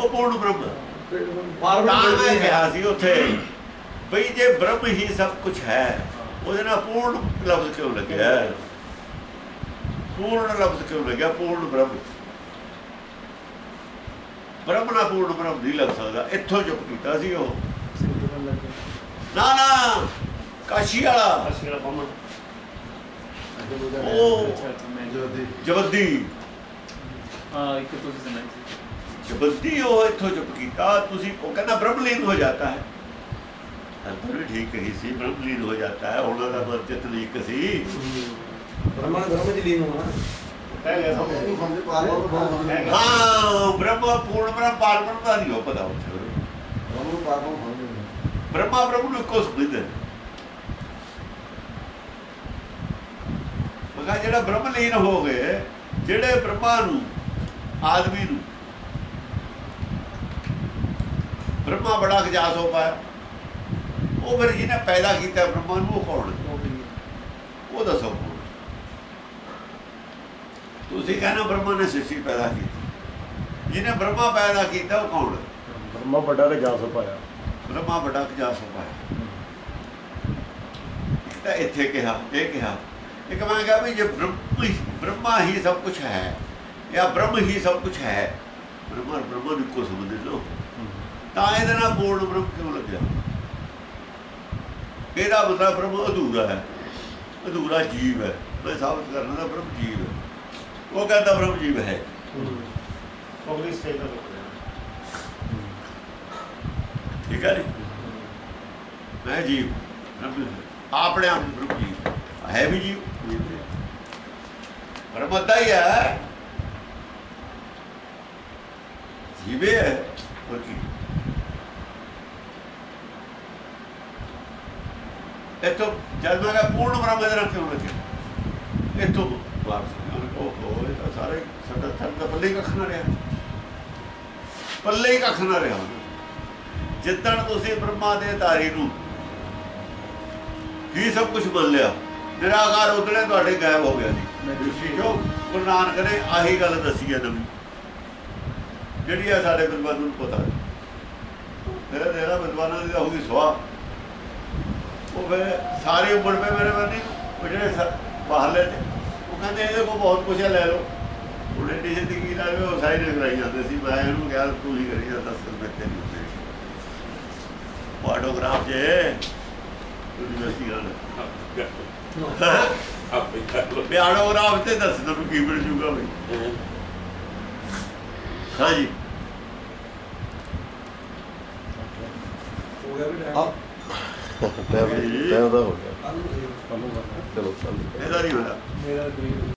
ਉਹ ਪੂਰਨ ਬ੍ਰਹਮ। ਬਾਰ ਤਾਂ ਮੈਂ ਕਿਹਾ ਸੀ ਉੱਥੇ। ਬਈ ਜੇ ਬ੍ਰਹਮ ਹੀ ਸਭ ਕੁਝ ਹੈ ਉਹਦੇ ਨਾਲ ਪੂਰਨ ਲਫ਼ਜ਼ ਕਿਉਂ ਲੱਗਿਆ? ਪੂਰਨ ਲਫ਼ਜ਼ ਕਿਉਂ ਲੱਗਿਆ? ਪੂਰਨ ਬ੍ਰਹਮ। ਬ੍ਰਹਮ ਨਾਲ ਪੂਰਨ ਬ੍ਰਹਮ ਨਹੀਂ ਲੱਗ ਸਕਦਾ। ਇੱਥੋਂ ਚੁੱਪ ਕੀਤਾ ਸੀ ਉਹ। ਨਾ ਨਾ। ਕਾਸ਼ੀ ਵਾਲਾ। ਅਸਲ ਬੰਮ ਉਹ ਜੋਦੀ ਜਵੱਦੀ ਹਾਂ ਇੱਕ ਤੁਸੀਂ ਸੁਣਾਈ ਸੀ। ਜਵੱਦੀ ਉਹ ਇੱਥੋਂ ਚੁੱਪ ਕੀਤਾ ਤੁਸੀਂ ਉਹ ਕਹਿੰਦਾ ਬ੍ਰਹਮਲੀਨ ਹੋ ਜਾਂਦਾ ਹੈ। ਅੰਦਰ ਵੀ ਠੀਕ ਕਹੀ ਸੀ ਬ੍ਰਹਮਲੀਨ ਹੋ ਜਾਂਦਾ ਹੈ ਉਹਨਾਂ ਦਾ ਮਨ ਚਿਤ ਇੱਕ ਸੀ। ਬ੍ਰਹਮਣ ਬ੍ਰਹਮ ਚ ਲੀਨ ਹੋਣਾ। ਬ੍ਰਹਮ ਹਾਂ ਬ੍ਰਹਮ ਪੂਰਨ ਬ੍ਰਹਮ ਦਾ ਨਹੀਂ ਪਤਾ ਉੱਥੇ। ਬ੍ਰਹਮ ਬ੍ਰਹਮਾ ਬ੍ਰਹਮ ਨੂੰ ਇੱਕੋ ਸਮਝਦੇ ਨੇ। ਮੈਂ ਕਿਹਾ ਜਿਹੜਾ ਬ੍ਰਹਮਲੀਨ ਹੋ ਗਏ ਜਿਹੜੇ ਬ੍ਰਹਮਾ ਨੂੰ ਆਦਮੀ ਨੂੰ ਬ੍ਰਹਮਾ ਬੜਾ ਖਜਾਸ ਹੋ ਪਾਇਆ ਉਹ ਫਿਰ ਜਿਹਨੇ ਪੈਦਾ ਕੀਤਾ ਬ੍ਰਹਮਾ ਨੂੰ ਉਹ ਕੌਣ ਹੈ? ਉਹ ਦੱਸੋ? ਤੁਸੀਂ ਕਹਿੰਦੇ ਹੋ ਬ੍ਰਹਮਾ ਨੇ ਸ੍ਰਿਸ਼ਟੀ ਪੈਦਾ ਕੀਤੀ ਜਿਹਨੇ ਬ੍ਰਹਮਾ ਪੈਦਾ ਕੀਤਾ ਉਹ ਕੌਣ ਹੈ? ਬ੍ਰਹਮਾ ਵੱਡਾ ਤੇ ਜਾਸ ਪਾਇਆ ਬ੍ਰਹਮਾ ਬੜਾ ਖਜਾਸ ਹੋ ਪਾਇਆ ਤਾਂ ਇੱਥੇ ਕਿਹਾ ਇਹ ਕਿਹਾ ਇੱਕ ਮੈਂ ਕਿਹਾ ਵੀ ਜੇ ਬ੍ਰਹਮ ਹੀ ਹੀ ਸਭ ਕੁਝ ਹੈ ਜਾਂ ਬ੍ਰਹਮ ਹੀ ਸਭ ਕੁਝ ਹੈ ਬ੍ਰਹਮਾ ਬ੍ਰਹਮਾ ਨੂੰ ਕੋ ਸਮਝਦੇ ਲੋ ਤਾਂ ਇਹਦੇ ਨਾਲ ਪੂਰਨ ਬ੍ਰਹਮ ਕਿਉਂ ਲੱਗਿਆ? ਇਹਦਾ ਮਤਲਬ ਬ੍ਰਹਮ ਅਧੂਰਾ ਹੈ। ਅਧੂਰਾ ਜੀਵ ਹੈ। ਮੈਂ ਸਾਬਤ ਕਰਨਾ ਦਾ ਬ੍ਰਹਮ ਜੀਵ ਹੈ। ਉਹ ਕਹਿੰਦਾ ਬ੍ਰਹਮ ਜੀਵ ਹੈ। ਠੀਕ ਹੈ ਮੈਂ ਜੀਵ। ਆਪਣੇ ਆਪ ਨੂੰ ਜੀਵ। ਹੈ ਵੀ ਜੀਵ। ਅੱਧਾ ਹੀ ਹੈ। ਜੀਵੇ ਹੈ। ਕੀ ਇਤੋਂ ਜਦ ਮੈਂ ਕਿਹਾ ਪੂਰਨ ਬ੍ਰਹਮ ਦੇ ਨਾਲ ਕਿਉਂ ਲੱਗਿਆ ਇਤੋਂ ਵਾਪਸ ਉਹ ਇਹ ਤਾਂ ਸਾਰੇ ਸਾਡਾ ਧਰਮ ਦਾ ਪੱਲੇ ਕੱਖ ਨਾ ਰਿਹਾ ਪੱਲੇ ਕੱਖ ਨਾ ਰਿਹਾ ਜਿੱਦਣ ਤੁਸੀਂ ਬ੍ਰਹਮਾ ਦੇ ਧਾਰੀ ਨੂੰ ਹੀ ਸਭ ਕੁਝ ਮੰਨ ਲਿਆ ਨਿਰਾਕਾਰ ਉਦਲੇ ਤੁਹਾਡੇ ਗਾਇਬ ਹੋ ਗਿਆ ਜੀ ਰਿਸ਼ੀ ਜੋ ਗੁਰੂ ਨਾਨਕ ਨੇ ਆਹੀ ਗੱਲ ਦੱਸੀ ਹੈ ਨਵੀਂ ਜਿਹੜੀ ਆ ਸਾਡੇ ਵਿਦਵਾਨਾਂ ਨੂੰ ਪਤਾ ਮੇਰੇ ਦੇਰਾ ਵਿਦਵਾਨਾਂ ਦੀ ਤਾਂ ਹੋ ਗਈ ਸੁਆਹ ਉਹ ਫਿਰ ਸਾਰੇ ਉਮੜ ਪਏ ਮੇਰੇ ਬੰਦੀ ਉਹ ਜਿਹੜੇ ਬਾਹਰਲੇ ਤੇ ਉਹ ਕਹਿੰਦੇ ਇਹਦੇ ਕੋਲ ਬਹੁਤ ਕੁਝ ਹੈ ਲੈ ਲਓ। ਉਹਨੇ ਟੀ ਜ਼ਿੰਦਗੀ ਨਾਲ ਵੀ ਉਹ ਸਾਰੀ ਨੇ ਕਰਾਈ ਜਾਂਦੇ ਸੀ। ਮੈਂ ਇਹਨੂੰ ਕਿਹਾ ਤੂੰ ਹੀ ਕਰੀ ਜਾਂਦਾ ਦਸ ਤੇ ਨਹੀਂ ਹੁੰਦੇ ਉਹ ਆਟੋਗ੍ਰਾਫ ਜੇ ਯੂਨੀਵਰਸਿਟੀ ਵਾਲੇ ਵੀ ਆਟੋਗ੍ਰਾਫ ਤੇ ਦੱਸ ਤੁਹਾਨੂੰ ਕੀ ਮਿਲ ਜੂਗਾ ਬਈ। ਹਾਂਜੀ। ਹੋ ਗਿਆ ਵੀ ਟਾਈਮ ਟਾਈਮ ਟਾਈਮ ਦਾ ਹੋ ਗਿਆ। ਚਲੋ ਚੱਲ ਇਹਦਾ ਨਹੀਂ ਹੋਣਾ ਮੇਰਾ ਗਰੀਬ